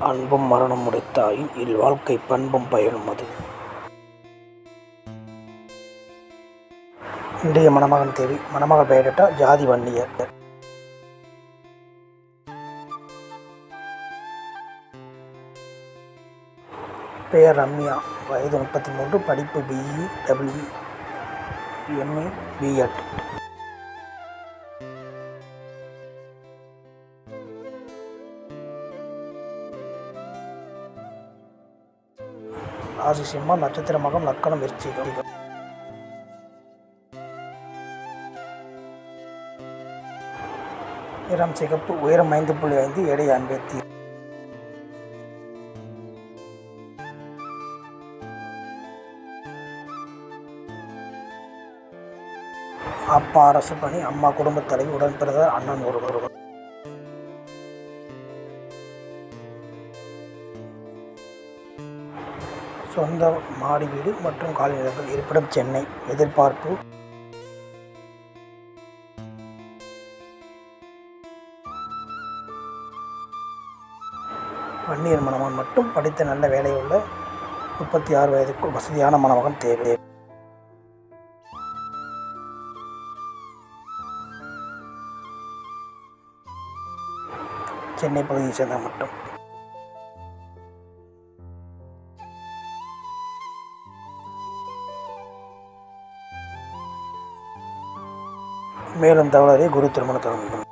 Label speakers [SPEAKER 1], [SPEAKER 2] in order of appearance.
[SPEAKER 1] அன்பும் மரணம் இல் இல்வாழ்க்கை பண்பும் பயனும் அது. இன்றைய மணமகன் தேவி மணமகள் பெயரிட்டால் ஜாதி வன்னியர். பெயர் ரம்யா வயது முப்பத்தி மூன்று படிப்பு பிஇ டபிள்யூ எம்ஏ பிஎட் ராசி சிம்மம் நட்சத்திர மகம் லக்கணம் விருச்சிகம் நிறம் சிகப்பு உயரம் ஐந்து புள்ளி ஐந்து எடை ஐம்பத்தி அப்பா அரசு பணி அம்மா குடும்பத் தலைவி உடன் பிறந்தார் அண்ணன் ஒருவர். சொந்த மாடி வீடு மற்றும் காலி நிலங்கள் இருப்பிடம் சென்னை. எதிர்பார்ப்பு? வன்னியர் மணமகன் மட்டும் படித்த நல்ல வேலையுள்ள முப்பத்தி ஆறு வயதுக்குள் வசதியான மணமகன் தேவை. சென்னை பகுதியை சேர்ந்த மட்டும். மேலும் தகவலை குரு திருமண தொடங்கும்